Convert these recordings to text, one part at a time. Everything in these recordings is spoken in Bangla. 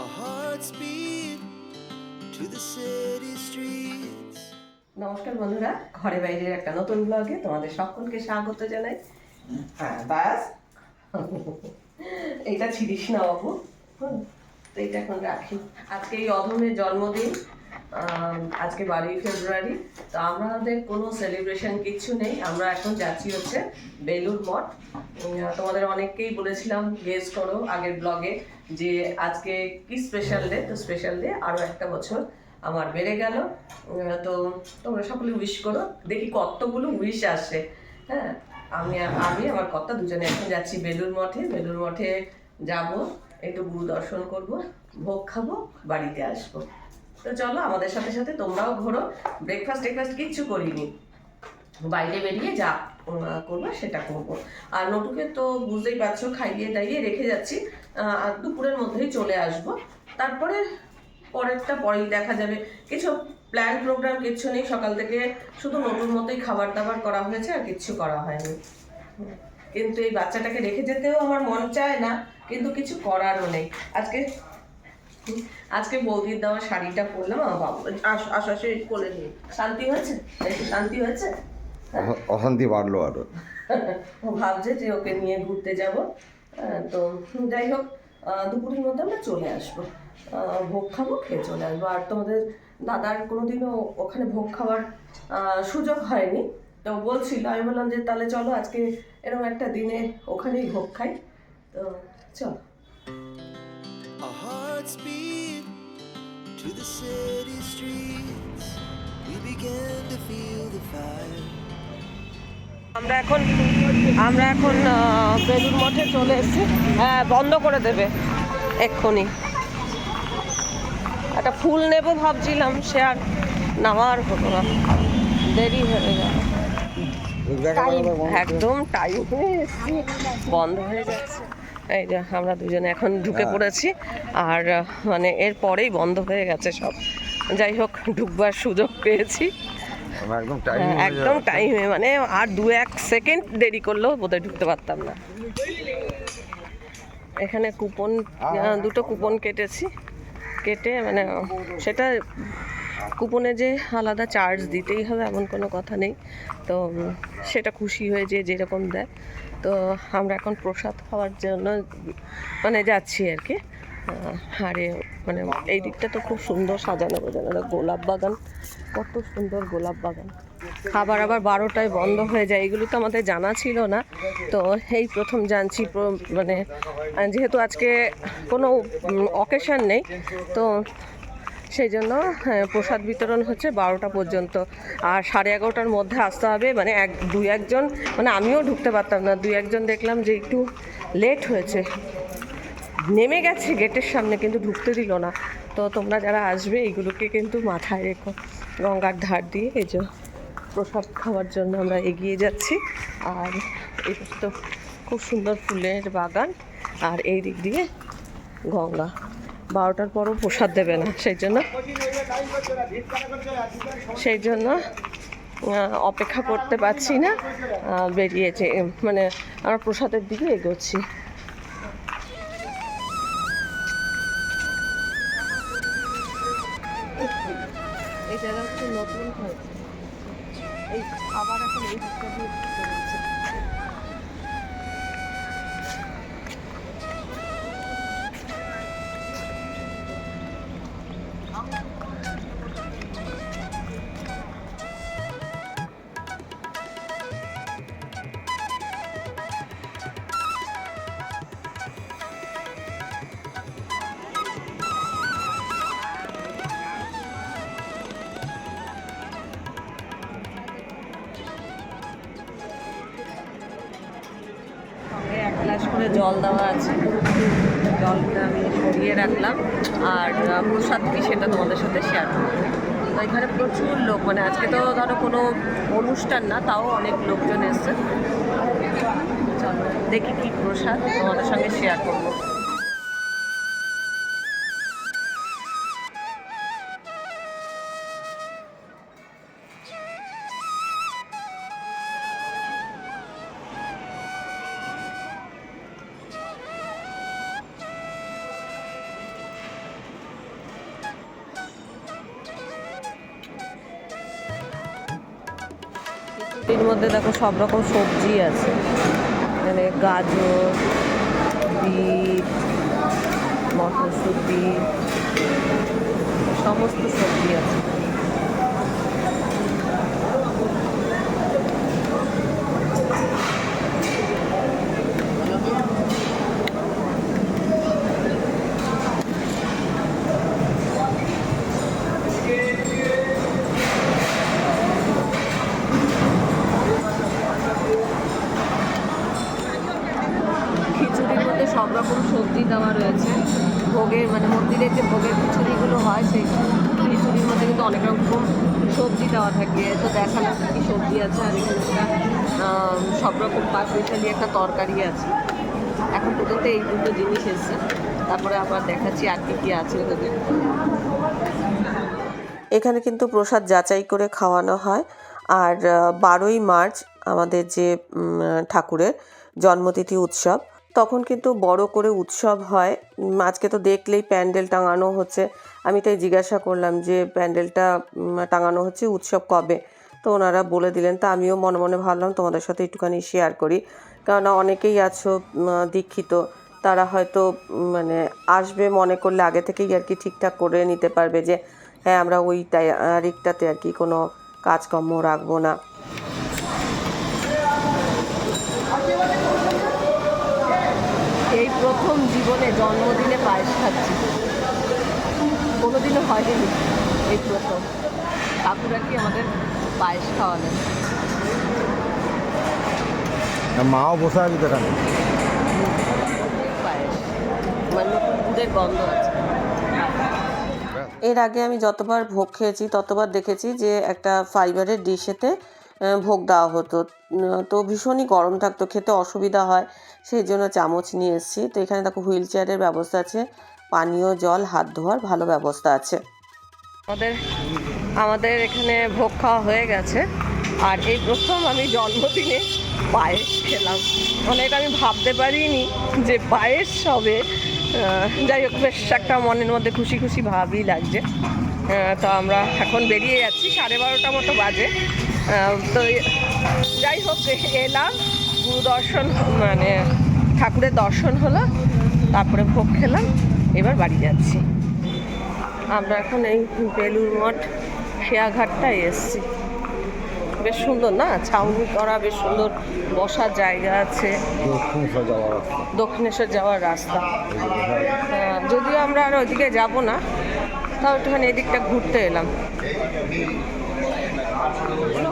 Our hearts beat to the city streets. নমস্কার বন্ধুরা, ঘরে বাইরের একটা নতুন ব্লগে তোমাদের সকলকে স্বাগত জানাই। হ্যাঁ বাস। এটা ছিড়িস না বাবু। তো এইটা এখন রাখি। আজকে এই অধমের জন্মদিন। আজকে বারোই ফেব্রুয়ারি, তো আমাদের কোনো সেলিব্রেশন কিচ্ছু নেই। আমরা এখন যাচ্ছি হচ্ছে বেলুর মঠ। তোমাদের অনেককেই বলেছিলাম গেস করো আগের ব্লগে যে আজকে কি স্পেশাল ডে তো স্পেশাল ডে আরও একটা বছর আমার বেড়ে গেল। তো তোমরা সকলে উইশ করো। দেখি কতগুলো উইশ আসে। হ্যাঁ আমি আমি, আমার কর্তা দুজনে এখন যাচ্ছি বেলুর মঠে। বেলুর মঠে যাব, একটু গুরু দর্শন করব, ভোগ খাব, বাড়িতে আসব। তো চলো, আমাদের সাথে সাথে তোমরাও ঘোরো। ব্রেকফাস্ট টেকফাস্ট কিচ্ছু করিনি। বাইরে বেরিয়ে যা করব, সেটা করব। আর নটুকে তো বুঝতেই পারছ, খাইয়ে দাইয়ে রেখে যাচ্ছি। আর দুপুরের মধ্যেই চলে আসব। তারপরে পরেরটা, পরেই দেখা যাবে। কিছু প্ল্যান প্রোগ্রাম কিচ্ছু নেই। সকাল থেকে শুধু নতুন মতোই খাবার দাবার করা হয়েছে, আর কিচ্ছু করা হয়নি। কিন্তু এই বাচ্চাটাকে রেখে যেতেও আমার মন চায় না, কিন্তু কিছু করারও নেই। আজকে আজকে বৌদির দেওয়া শাড়িটা পরলাম আমার বাবু আস আস আসে কোলে নিয়ে। শান্তি হয়েছে? একটু শান্তি হয়েছে? অশান্তি বাড়লো আরও। ও ভাবছে যে ওকে নিয়ে ঘুরতে যাব। তো যাই হোক দুপুরের মধ্যে আমরা চলে আসব। ভোগ খাব খেয়ে চলে আসব। আর তোমাদের দাদার কোনোদিনও ওখানে ভোগ খাওয়ার সুযোগ হয়নি। তো বলছিল আমি বললাম যে তাহলে চলো আজকে এরকম একটা দিনে ওখানেই ভোগ খাই। তো চলো। To the city streets. We began to feel the fire. আমরা এখন আমরা এখন বেলুর মঠে চলে এসেছি। হ্যাঁ বন্ধ করে দেবে এক্ষুনি। একটা ফুল নেব ভাবছিলাম সে আর নামার হলো না। দেরি হয়ে গেল। টাইম একদম টাইম হয়ে এসেছি বন্ধ হয়ে যাচ্ছে। এই যে আমরা দুজনে এখন ঢুকে পড়েছি। আর মানে এর পরেই বন্ধ হয়ে গেছে সব। যাই হোক ঢুকবার সুযোগ পেয়েছি। একদম টাইম হ্যাঁ, মানে আর দু এক সেকেন্ড দেরি করলেও বোধহয় ঢুকতে পারতাম না। এখানে কুপন দুটো কুপন কেটেছি। কেটে মানে সেটা কুপনে যে আলাদা চার্জ দিতেই হবে এমন কোনো কথা নেই। তো সেটা খুশি হয়ে যে যেরকম দেয়। তো আমরা এখন প্রসাদ খাওয়ার জন্য মানে যাচ্ছি আর কি। আহ, আরে মানে এই দিকটা তো খুব সুন্দর সাজানো দেখ, গোলাপ বাগান কত সুন্দর গোলাপ বাগান। খাবার আবার বারোটায় বন্ধ হয়ে যায় এগুলো তো আমাদের জানা ছিল না। তো এই প্রথম জানছি মানে যেহেতু আজকে কোনো অকেশন নেই তো সেই জন্য হ্যাঁ, প্রসাদ বিতরণ হচ্ছে বারোটা পর্যন্ত। আর সাড়ে এগারোটার মধ্যে আসতে হবে মানে এক দু একজন মানে আমিও ঢুকতে পারতাম না। দু একজন দেখলাম যে একটু লেট হয়েছে। নেমে গেছে গেটের সামনে, কিন্তু ঢুকতে দিল না। তো তোমরা যারা আসবে এইগুলোকে কিন্তু মাথায় রেখো, গঙ্গার ধার দিয়ে। এই যে প্রসাদ খাওয়ার জন্য আমরা এগিয়ে যাচ্ছি। আর এই তো খুব সুন্দর ফুলের বাগান। আর এই দিক দিয়ে গঙ্গা। বারোটার পরও প্রসাদ দেবে না, সেই জন্য। সেই জন্য অপেক্ষা করতে পারছি না। বেরিয়েছে মানে আমরা প্রসাদের দিকে এগোচ্ছি। করে জল দেওয়া আছে। জলটা আমি সরিয়ে রাখলাম আর প্রসাদ কি সেটা তোমাদের সাথে শেয়ার করব। তো এখানে প্রচুর লোক মানে আজকে তো ধরো কোনো অনুষ্ঠান না, তাও অনেক লোকজন এসছে। দেখি কি প্রসাদ তোমাদের সঙ্গে শেয়ার করব। সব রকম সবজি আছে। মানে গাজর বিট মটরশুঁটি সমস্ত সবজি আছে। কিন্তু অনেক রকম সবজি দেওয়া থাকে, তো দেখালাম কী সবজি আছে আর এখানে একটা সব রকম পাঁচমিশালি একটা তরকারি আছে। এখন পর্যন্ত এই দুটো জিনিস এসছে, তারপরে আবার দেখাচ্ছি আর কী কী আছে এখানে কিন্তু প্রসাদ যাচাই করে খাওয়ানো হয়, আর বারোই মার্চ আমাদের যে ঠাকুরের জন্মতিথি উৎসব, তখন কিন্তু বড় করে উৎসব হয়। আজকে তো দেখলেই প্যান্ডেল টাঙানো হচ্ছে আমি তাই জিজ্ঞাসা করলাম যে, প্যান্ডেলটা টাঙানো হচ্ছে উৎসব কবে? তো ওনারা বলে দিলেন, তা আমিও মনে মনে ভাবলাম তোমাদের সাথে একটুখানি শেয়ার করি। কেননা অনেকেই আছো দীক্ষিত, তারা হয়তো মানে আসবে মনে করলে আগে থেকেই আর কি ঠিকঠাক করে নিতে পারবে যে হ্যাঁ আমরা ওই তারিখটাতে আর কি কোনো কাজকর্ম রাখব না। এই প্রথম জীবনে জন্মদিনে পায়েস খাচ্ছি। কোনোদিনও হয়নি এই প্রথম। আর কি আমাদের পায়েস খাওয়ালেন মাও বসে আছে দেখানে পায়েস। মানে নতুন দুধের গন্ধ আছে। এর আগে আমি যতবার ভোগ খেয়েছি ততবার দেখেছি যে একটা ফাইবারের ডিশেতে ভোগ দেওয়া হতো। তো ভীষণই গরম থাকতো খেতে অসুবিধা হয়। সেই জন্য চামচ নিয়ে এসেছি। তো এখানে দেখো হুইল চেয়ারের ব্যবস্থা আছে। পানীয় জল, হাত ধোয়ার ভালো ব্যবস্থা আছে। আমাদের আমাদের এখানে ভোগ খাওয়া হয়ে গেছে। আর এই প্রথম আমি জন্মদিনে পায়েস খেলাম। অনেক আমি ভাবতে পারিনি যে পায়েস হবে। যাই হোক, বেশ একটা মনের মধ্যে খুশি খুশি ভাবই লাগছে। তো আমরা এখন বেরিয়ে যাচ্ছি, সাড়ে বারোটা মতো বাজে। তো যাই হোক, এলাম গুরু দর্শন মানে ঠাকুরের দর্শন হলো, তারপরে ভোগ খেলাম। এবার বাড়ি যাচ্ছি। আমরা এখন এই বেলুর মঠ খেয়াঘাটটায় এসেছি। বেশ সুন্দর না? ছাউনি করা বেশ সুন্দর বসার জায়গা আছে। দক্ষিণ যাওয়ার রাস্তা। দক্ষিণেশ্বর যাওয়ার রাস্তা। যদিও আমরা আর ওইদিকে যাব না তাও একটুখানি এদিকটা ঘুরতে এলাম।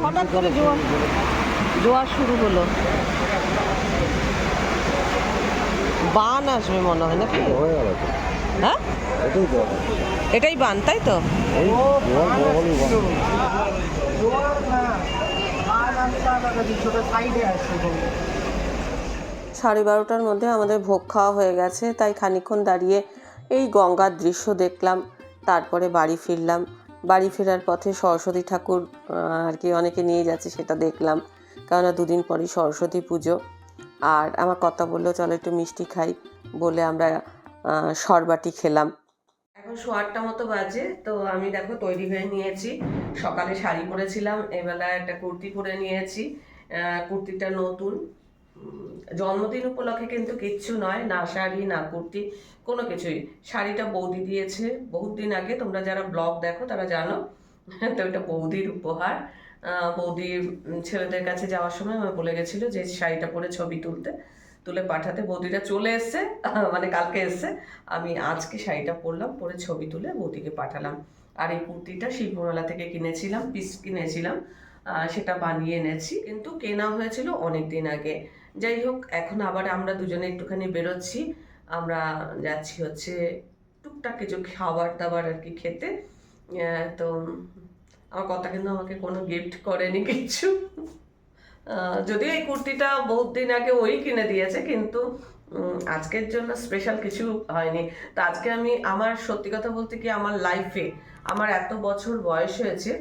হঠাৎ করে জোয়ার জোয়ার শুরু হলো। বান আসবে মনে হয় নাকি? হয়ে? এটাই বান তাই তো। সাড়ে বারোটার মধ্যে আমাদের ভোগ খাওয়া হয়ে গেছে তাই খানিকক্ষণ দাঁড়িয়ে এই গঙ্গার দৃশ্য দেখলাম তারপরে বাড়ি ফিরলাম। বাড়ি ফেরার পথে সরস্বতী ঠাকুর আর কি অনেকে নিয়ে যাচ্ছে সেটা দেখলাম কেননা দুদিন পরই সরস্বতী পুজো। আর আমার কথা বলল চলো একটু মিষ্টি খাই বলে আমরা সরবাটি খেলাম। এখন শো আটটা মতো বাজে তো আমি দেখো তৈরি হয়ে নিয়েছি। সকালে শাড়ি পরেছিলাম এবেলা একটা কুর্তি পরে নিয়েছি। কুর্তিটা নতুন। জন্মদিন উপলক্ষে কিন্তু কিচ্ছু নয় না শাড়ি না কুর্তি কোনো কিছুই। শাড়িটা বৌদি দিয়েছে বহুত দিন আগে তোমরা যারা ব্লগ দেখো তারা জানো তো এটা বৌদির উপহার। আহ, বৌদি ছেলেদের কাছে যাওয়ার সময় আমার বলে গেছিল যে শাড়িটা পরে ছবি তুলতে। তুলে পাঠাতে। বৌদিটা চলে এসছে মানে কালকে এসছে। আমি আজকে শাড়িটা পরলাম, পরে ছবি তুলে বৌদিকে পাঠালাম। আর এই কুর্তিটা শিল্পমেলা থেকে কিনেছিলাম পিস কিনেছিলাম সেটা বানিয়ে এনেছি। কিন্তু কেনা হয়েছিল অনেক দিন আগে। যাই হোক, এখন আবার আমরা দুজনে একটুখানি বেরোচ্ছি। আমরা যাচ্ছি হচ্ছে টুকটাক কিছু খাবার দাবার আর কি খেতে। তো আমার কথা কিন্তু আমাকে কোনো গিফট করেনি কিছু। যদিও এই কুর্তিটা বহুত দিন আগে ওই কিনে দিয়েছে, কিন্তু আজকের জন্য স্পেশাল কিছু হয়নি। তা আজকে আমি আমার, সত্যি কথা বলতে কি আমার লাইফে আমার এত বছর বয়স হয়েছে,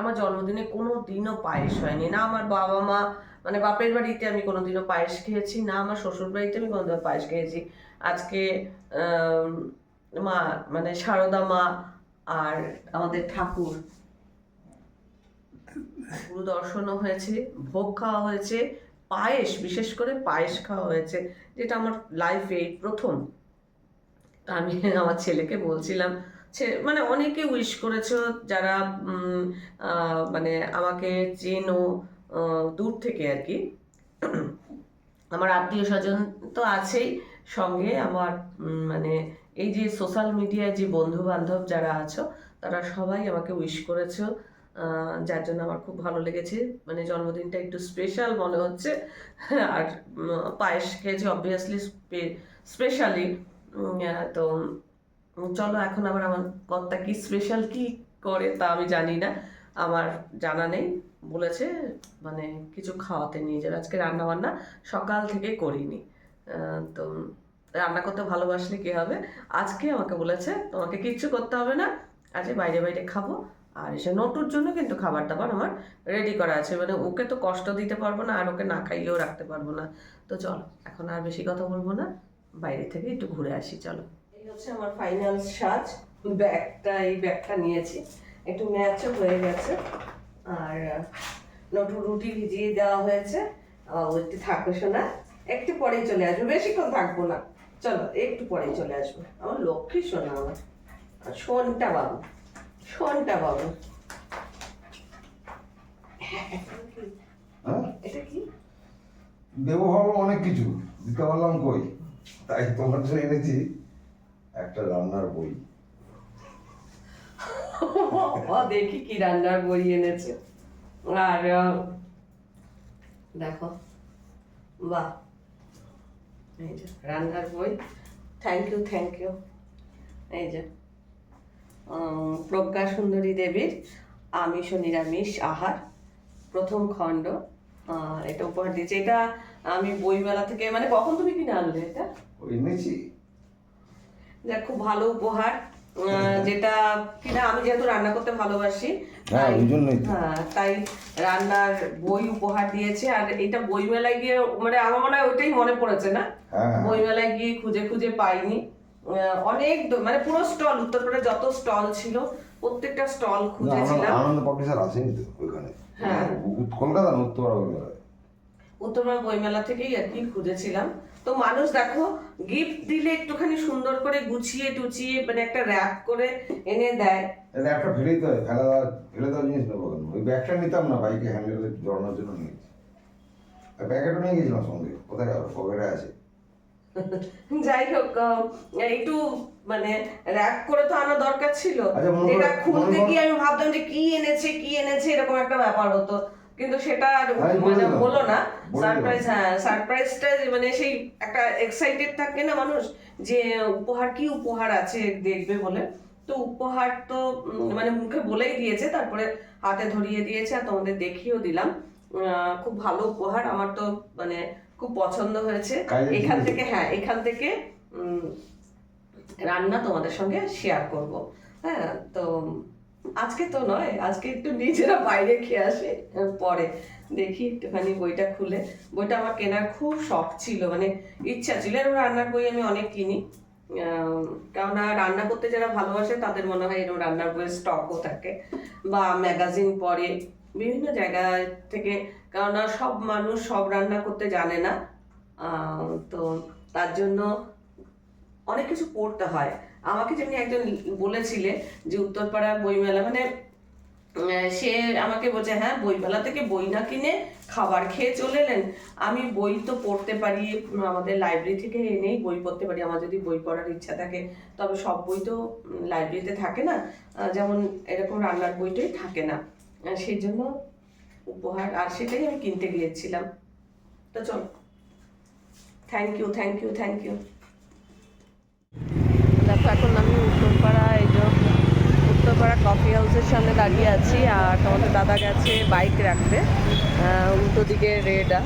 আমার জন্মদিনে কোনো দিনও পায়েস হয়নি। না আমার বাবা মা মানে বাপের বাড়িতে আমি কোনোদিনও পায়েস খেয়েছি, না আমার শ্বশুর বাড়িতে আমি কোনোদিনও পায়েস খেয়েছি। আজকে মা মানে সারদা মা আর আমাদের ঠাকুর গুরু দর্শনও হয়েছে, ভোগ খাওয়া হয়েছে, পায়েস, বিশেষ করে পায়েস খাওয়া হয়েছে, যেটা আমার লাইফে প্রথম। আমি আমার ছেলেকে বলছিলাম মানে অনেকে উইশ করেছ যারা মানে আমাকে চেনো দূর থেকে আর কি। আমার আত্মীয় স্বজন তো আছেই সঙ্গে, আমার মানে এই যে সোশ্যাল মিডিয়ায় যে বন্ধু বান্ধব যারা আছো, তারা সবাই আমাকে উইশ করেছ যার জন্য আমার খুব ভালো লেগেছে। মানে জন্মদিনটা একটু স্পেশাল মনে হচ্ছে। আর পায়েস খেয়েছি অবভিয়াসলি স্পেশালি তো চলো এখন আবার আমার কর্তা কি স্পেশাল কি করে তা আমি জানি না। আমার জানা নেই। বলেছে মানে কিছু খাওয়াতে নিয়ে যাবে। আজকে রান্না বান্না সকাল থেকে করিনি। তো, রান্না করতে ভালোবাসলে কি হবে? আজকে আমাকে বলেছে, তোমাকে কিচ্ছু করতে হবে না। আজকে বাইরে বাইরে খাব আর এসে নটুর জন্য কিন্তু খাবার দাবার আমার রেডি করা আছে। মানে ওকে তো কষ্ট দিতে পারব না, আর ওকে না খাইয়েও রাখতে পারব না। তো চলো, এখন আর বেশি কথা বলব না। বাইরে থেকে একটু ঘুরে আসি, চলো। এই হচ্ছে আমার ফাইনাল সাজ। ব্যাগটা, এই ব্যাগটা নিয়েছি। একটু ম্যাচও হয়ে গেছে। আর নটু রুটি ভিজিয়ে দেওয়া হয়েছে। ও একটু থাকবে শোনা একটু পরেই চলে আসব। বেশিক্ষণ থাকব না। চলো, একটু পরেই চলে আসব। আমার লক্ষ্মী শোনা আমার শোনটা বাবু। শোনটা বাবু হ্যাঁ? এটা কি? দেবো ভাবো অনেক কিছু দিতে পারলাম কই? তাই তোমার জন্য এনেছি একটা রান্নার বই। ও দেখি কি রান্নার বই এনেছে। আর দেখো বাহ এই যে রান্নার বই। থ্যাংক ইউ থ্যাংক ইউ এই যে প্রজ্ঞা সুন্দরী দেবীর আমিষ ও নিরামিষ আহার প্রথম খণ্ড। এটা উপহার দিয়েছে। এটা আমি বইমেলা থেকে মানে কখন তুমি কিনে আনলে এটা? ওই এনেছি। যা খুব ভালো উপহার। যেটা কিনা আমি যেহেতু রান্না করতে ভালোবাসি হ্যাঁ, তাই-। হ্যাঁ তাই রান্নার বই উপহার দিয়েছে। আর এটা বইমেলায় গিয়ে মানে আমার মনে হয় ওইটাই মনে পড়েছে না? বইমেলায় গিয়ে খুঁজে খুঁজে পাইনি। অনেক মানে পুরো স্টল উত্তরপাড়ায় যত স্টল ছিল প্রত্যেকটা স্টল খুঁজেছিলাম। আনন্দ- পাবলিশার আসেনি তো ওইখানে। হ্যাঁ। কলকাতা না উত্তরপাড়া বইমেলা থেকেই আর কি খুঁজেছিলাম। তো মানুষ দেখো গিফট দিলে একটুখানি সুন্দর করে গুছিয়ে টুচিয়ে মানে একটা র্যাপ করে এনে দেয়। এটা একটা ফেলেই তো হয়, ফেলা দেওয়া ফেলে দেওয়ার জিনিস নেব কেন? ওই ব্যাগটা নিতাম না বাইকে হ্যান্ডেলে জড়ানোর জন্য নিয়েছি। আর ব্যাগটা নিয়ে গেছিলাম সঙ্গে কোথায় গেল পকেটে আছে? যাই হোক একটু মানে র্যাপ করে তো আনা দরকার ছিল। আচ্ছা, এটা খুলতে গিয়ে আমি ভাবতাম যে কি এনেছে কি এনেছে এরকম একটা ব্যাপার হতো। কিন্তু সেটা আর মানে। হলো না। সারপ্রাইজ হ্যাঁ সারপ্রাইজটা মানে সেই একটা এক্সাইটেড থাকে না মানুষ যে উপহার কি উপহার আছে দেখবে বলে। তো উপহার তো মানে মুখে বলেই দিয়েছে তারপরে হাতে ধরিয়ে দিয়েছে আর তোমাদের দেখিয়েও দিলাম। আহ, খুব ভালো উপহার। আমার তো মানে খুব পছন্দ হয়েছে। এখান থেকে হ্যাঁ এখান থেকে রান্না তোমাদের সঙ্গে শেয়ার করব। হ্যাঁ তো আজকে তো নয় আজকে একটু নিজেরা বাইরে খেয়ে আসে পরে দেখি একটুখানি বইটা খুলে। বইটা আমার কেনার খুব শখ ছিল মানে ইচ্ছা ছিল। এরকম রান্নার বই আমি অনেক কিনি। কেননা রান্না করতে যারা ভালোবাসে তাদের মনে হয় এরকম রান্নার বইয়ের স্টকও থাকে। বা ম্যাগাজিন পড়ে বিভিন্ন জায়গা থেকে কেননা সব মানুষ সব রান্না করতে জানে না। তো তার জন্য অনেক কিছু পড়তে হয়। আমাকে যেমনি একজন বলেছিলে যে উত্তরপাড়া বইমেলা মানে সে আমাকে বলছে হ্যাঁ বইমেলা থেকে বই না কিনে খাবার খেয়ে চলে এলেন। আমি বই তো পড়তে পারি, আমাদের লাইব্রেরি থেকে এনেই বই পড়তে পারি। আমার যদি বই পড়ার ইচ্ছা থাকে, তবে সব বই তো লাইব্রেরিতে থাকে না। যেমন এরকম রান্নার বইটাই থাকে না। সেই জন্য উপহার, আর সেটাই আমি কিনতে গিয়েছিলাম। তো চল। Thank you thank you thank you দেখো, এখন আমি উত্তরপাড়া, এই যে উত্তরপাড়া কফি হাউসের সামনে দাঁড়িয়ে আছি, আর তোমাদের দাদা গেছে বাইক রাখতে। উল্টো দিকে রেডা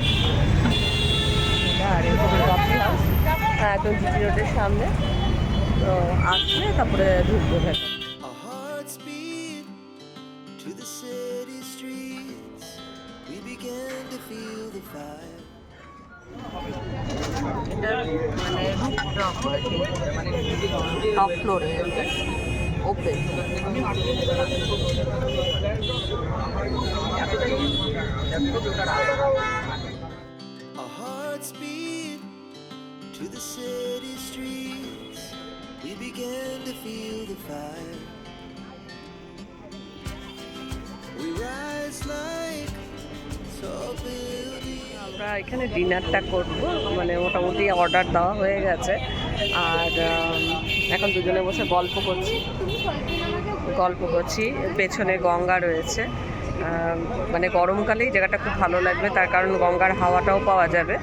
আর এরকম কফি হাউস একদম জিটি রোডের সামনে। তো আসলে তারপরে ঢুকবো। ভেতরে We began to feel the fire. এটা মানে টপ ফ্লোরে open Our hearts beat to the city streets. We began to feel the fire. We rise like tall buildings. আমরা এখানে ডিনারটা করব। মানে মোটামুটি অর্ডার দেওয়া হয়ে গেছে। আর এখন দুজনে বসে গল্প করছি। গল্প করছি। পেছনে গঙ্গা রয়েছে। মানে গরমকালেই জায়গাটা খুব ভালো লাগবে। তার কারণ গঙ্গার হাওয়াটাও পাওয়া যাবে।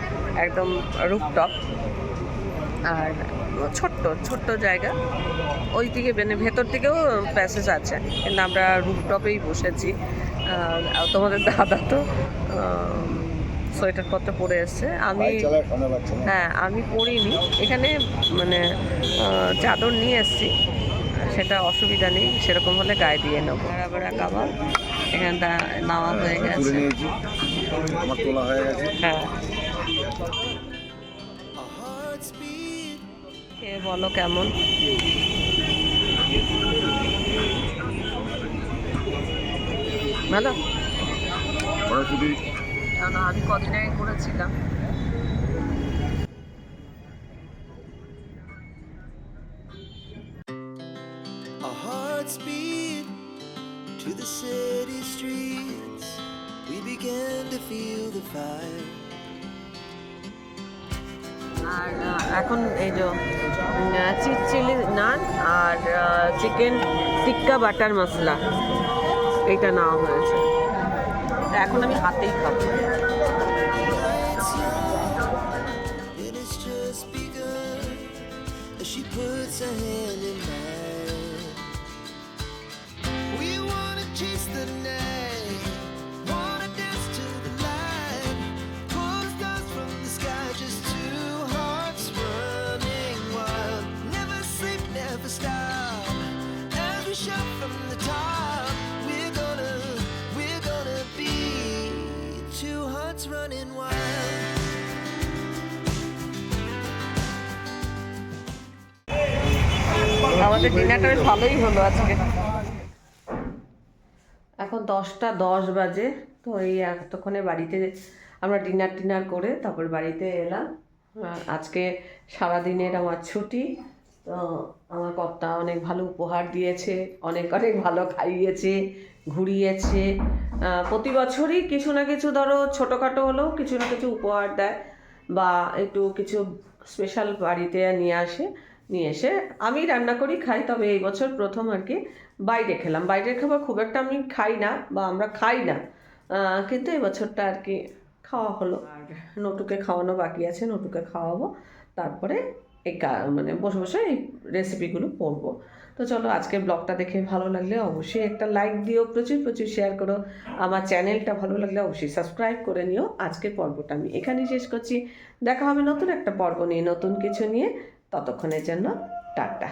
একদম রুপটপ আর ছোট্ট ছোট্ট জায়গা। ওই দিকে মানে ভেতর দিকেও প্যাসেজ আছে। কিন্তু আমরা রুপটপেই বসেছি। তোমাদের দাদা তো সোয়েটার পত্র পরে এসছে। আমি হ্যাঁ আমি পরিনি। এখানে মানে চাদর নিয়ে এসেছি। সেটা অসুবিধা নেই সেরকম হলে গায়ে দিয়ে নেব। বেড়া কাবাব এখানটা নেওয়া হয়ে গেছে। নিয়েছি। আমার তোলা হয়ে গেছে। হ্যাঁ। বলো কেমন? কারণ আমি কদিন আগে করেছিলাম Our hearts beat to the city streets. We began to feel the fire. আর এখন এই যে চিজ চিলি নান আর চিকেন টিক্কা বাটার মশলা এইটা নেওয়া হয়েছে। এখন আমি হাতেই খাব। Running wild. আমাদের ডিনারটা বেশ ভালোই হলো আজকে এখন দশটা দশ বাজে তো এই এতক্ষণে বাড়িতে আমরা ডিনার টিনার করে তারপর বাড়িতে এলাম আজকে সারাদিনের আমার ছুটি তো আমার কর্তা অনেক ভালো উপহার দিয়েছে, অনেক অনেক ভালো খাইয়েছে, ঘুরিয়েছে। প্রতি বছরই কিছু না কিছু ধরো ছোটোখাটো হলেও কিছু না কিছু উপহার দেয় বা একটু কিছু স্পেশাল বাড়িতে নিয়ে আসে, নিয়ে এসে আমি রান্না করি, খাই। তবে এই বছর প্রথম আর কি বাইরে খেলাম। বাইরের খাবার খুব একটা আমি খাই না বা আমরা খাই না। কিন্তু এই বছরটা আর কি খাওয়া হলো। আর নটুকে খাওয়ানো বাকি আছে, নটুকে খাওয়াবো। তারপরে এই মানে বসে বসে এই রেসিপিগুলো পড়ব। তো চলো আজকের ব্লগটা দেখে ভালো লাগলে অবশ্যই একটা লাইক দিও, প্রচুর প্রচুর শেয়ার করো। আমার চ্যানেলটা ভালো লাগলে অবশ্যই সাবস্ক্রাইব করে নিও। আজকের পর্বটা আমি এখানেই শেষ করছি। দেখা হবে নতুন একটা পর্ব নিয়ে, নতুন কিছু নিয়ে। ততক্ষণের জন্য টাটা।